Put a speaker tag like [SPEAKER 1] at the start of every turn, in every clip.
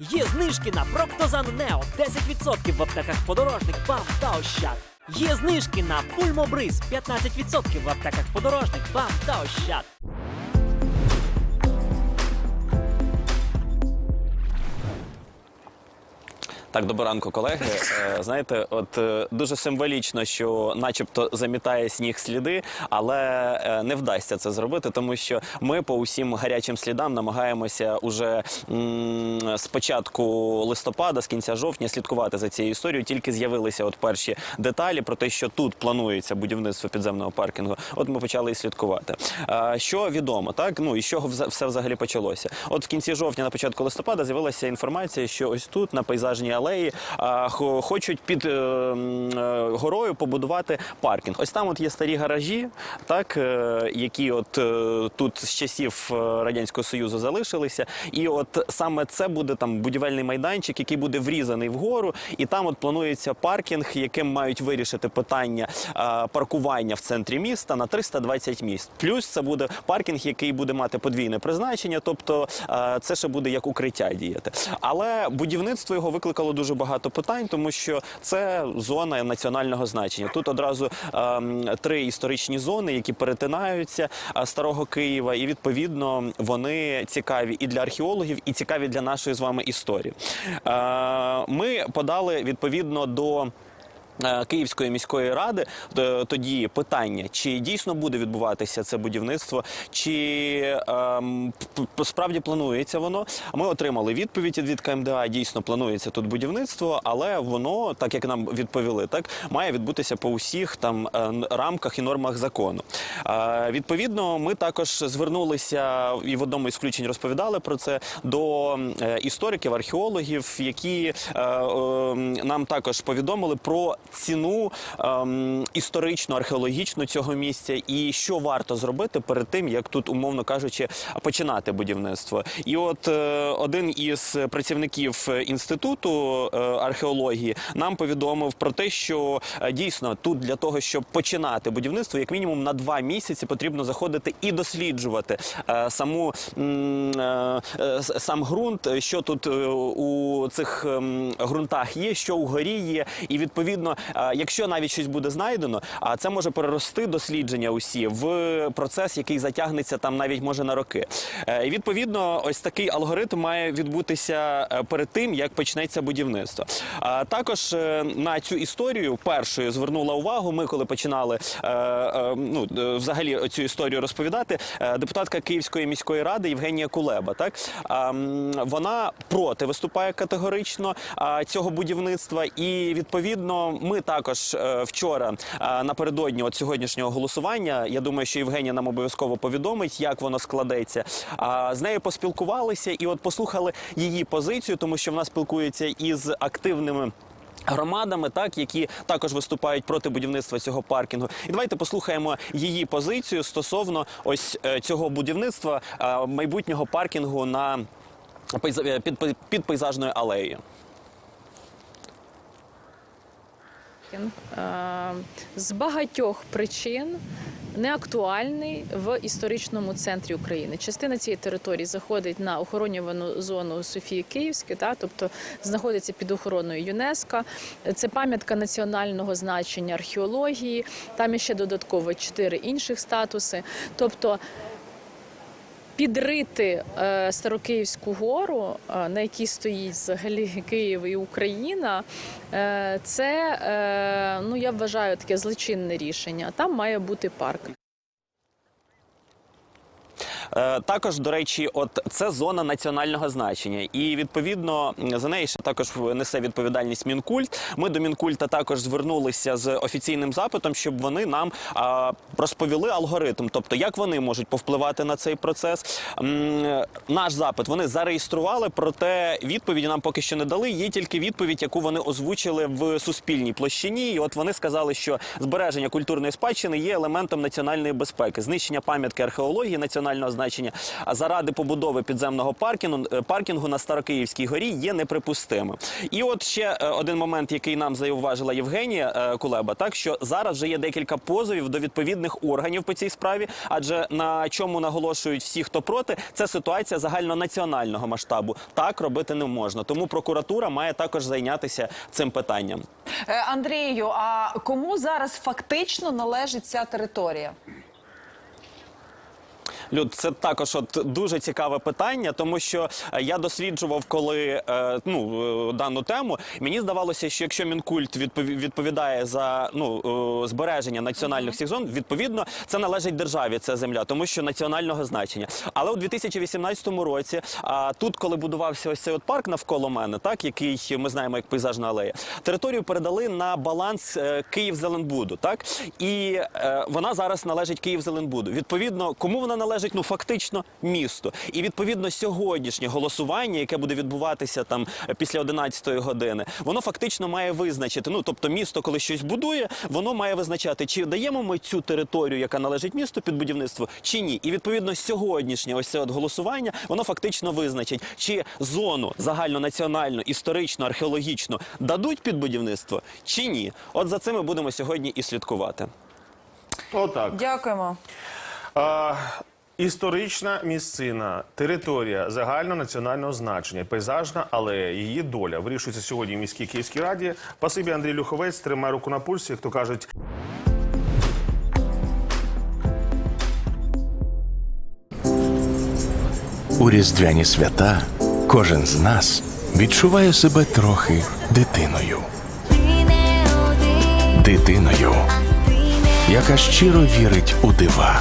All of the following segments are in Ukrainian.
[SPEAKER 1] Є знижки на Проктозан Нео 10% в аптеках подорожник, БАМ та Ощад. Є знижки на Пульмобриз 15% в аптеках подорожник, БАМ та Ощад.
[SPEAKER 2] Так, доброго ранку, колеги. Е, Знаєте, от е, дуже символічно, що, начебто, замітає сніг сліди, але е, не вдасться це зробити, тому що ми по усім гарячим слідам намагаємося уже з початку листопада, з кінця жовтня, слідкувати за цією історією. Тільки з'явилися от перші деталі про те, що тут планується будівництво підземного паркінгу. От ми почали і слідкувати. Що відомо, так ну і з чого все взагалі почалося? От в кінці жовтня, на початку листопада, з'явилася інформація, що ось тут на пейзажній алеї хочуть під е, е, горою побудувати паркінг. Ось там от є старі гаражі, так е, які от тут з часів радянського союзу залишилися. І от саме це буде там будівельний майданчик, який буде врізаний вгору, і там от планується паркінг, яким мають вирішити питання паркування в центрі міста на 320 місць. Плюс це буде паркінг, який буде мати подвійне призначення, тобто це ще буде як укриття діяти. Але будівництво його викликало дуже багато питань, тому що це зона національного значення. Тут одразу е, три історичні зони, які перетинаються е, старого Києва, і відповідно вони цікаві і для археологів, і цікаві для нашої з вами історії. Е, Ми подали відповідно до. Е, Київської міської ради е, тоді питання, чи дійсно буде відбуватися це будівництво, чи ем, справді планується воно. Ми отримали відповідь від КМДА. Дійсно планується тут будівництво, але воно, так як нам відповіли, так має відбутися по усіх там е, рамках і нормах закону. Е, Відповідно, ми також звернулися і в одному із включень розповідали про це до істориків, археологів, які е, е, нам також повідомили про ціну ем, історично археологічну цього місця і що варто зробити перед тим, як тут, умовно кажучи, починати будівництво. І от е, один із працівників інституту е, археології нам повідомив про те, що е, дійсно тут для того, щоб починати будівництво, як мінімум на два місяці потрібно заходити і досліджувати е, саму е, е, сам ґрунт, що тут е, у цих ем, ґрунтах є, що угорі є, і відповідно, е, якщо навіть щось буде знайдено, а це може перерости дослідження усі в процес, який затягнеться там навіть може на роки. Е, І відповідно, ось такий алгоритм має відбутися е, перед тим, як почнеться будівництво. А також е, на цю історію першою звернула увагу. Ми коли починали ну взагалі цю історію розповідати, депутатка Київської міської ради Євгенія Кулеба. Так вона проти виступає категорично цього будівництва, і відповідно ми також е, вчора напередодні от сьогоднішнього голосування. Я думаю, що Євгенія нам обов'язково повідомить, як воно складеться. З нею поспілкувалися і от послухали її позицію, тому що вона спілкується із активними. Громадами, так які також виступають проти будівництва цього паркінгу, і давайте послухаємо її позицію стосовно ось е, цього будівництва е, майбутнього паркінгу на е, під, під, під пейзажною алеєю.
[SPEAKER 3] Е, з багатьох причин не актуальний в історичному центрі України. Частина цієї території заходить на охоронювану зону Софії Київської, та тобто знаходиться під охороною ЮНЕСКО. Це пам'ятка національного значення археології. Там ще додатково чотири інших статуси. Тобто підрити е, Старокиївську гору, е, на якій стоїть взагалі Київ і Україна, е, це ну я вважаю таке злочинне рішення. Там має бути парк.
[SPEAKER 2] Е, Також, до речі, от це зона національного значення, і відповідно за неї ще також несе відповідальність Мінкульт. Ми до Мінкульта також звернулися з офіційним запитом, щоб вони нам розповіли алгоритм, тобто як вони можуть повпливати на цей процес. Наш запит вони зареєстрували, проте відповіді нам поки що не дали. Є тільки відповідь, яку вони озвучили в суспільній площині. І от вони сказали, що збереження культурної спадщини є елементом національної безпеки, знищення пам'ятки археології національного значення значення заради побудови підземного паркінгу, е, паркінгу на Старокиївській горі є неприпустимим. І от ще е, один момент, який нам зауважила Євгенія е, Кулеба, так що зараз вже є декілька позовів до відповідних органів по цій справі, адже на чому наголошують всі, хто проти, це ситуація загальнонаціонального масштабу. Так робити не можна. Тому прокуратура має також зайнятися цим питанням.
[SPEAKER 4] Андрію, а кому зараз фактично належить ця територія?
[SPEAKER 2] Люд, це також от дуже цікаве питання, тому що е, я досліджував, коли е, ну е, дану тему. Мені здавалося, що якщо мінкульт відпові- відповідає за ну збереження національних всіх зон, відповідно це належить державі. Ця земля, тому що національного значення. Але у 2018 році, а тут, коли будувався ось цей от парк навколо мене, так який ми знаємо як пейзажна алея, територію передали на баланс Київ-Зеленбуду, так і вона зараз належить Київ-Зеленбуду. Відповідно, кому вона належить? Ну фактично місту. І відповідно сьогоднішнє голосування, яке буде відбуватися там е, після 11-ї години, воно фактично має визначити. Ну тобто, місто, коли щось будує, воно має визначати, чи даємо ми цю територію, яка належить місту під будівництво, чи ні. І відповідно сьогоднішнє ось це от голосування, воно фактично визначить, чи зону загальнонаціональну, історично, археологічно дадуть під будівництво, чи ні. От за цим ми будемо сьогодні і слідкувати.
[SPEAKER 5] Отак.
[SPEAKER 4] Дякуємо.
[SPEAKER 5] А, історична місцина, територія загальнонаціонального значення, пейзажна алея, її доля вирішується сьогодні в міській Київській раді. Пасибі Андрій Люховець тримає руку на пульсі, як то кажуть.
[SPEAKER 6] У різдвяні свята кожен з нас відчуває себе трохи дитиною. Дитиною, яка щиро вірить у дива.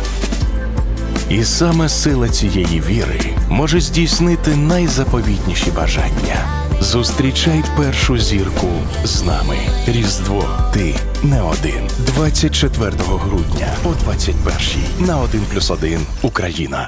[SPEAKER 6] І саме сила цієї віри може здійснити найзаповітніші бажання. Зустрічай першу зірку з нами. Різдво. Ти не один. 24 грудня о 21 на 1+,1 Україна.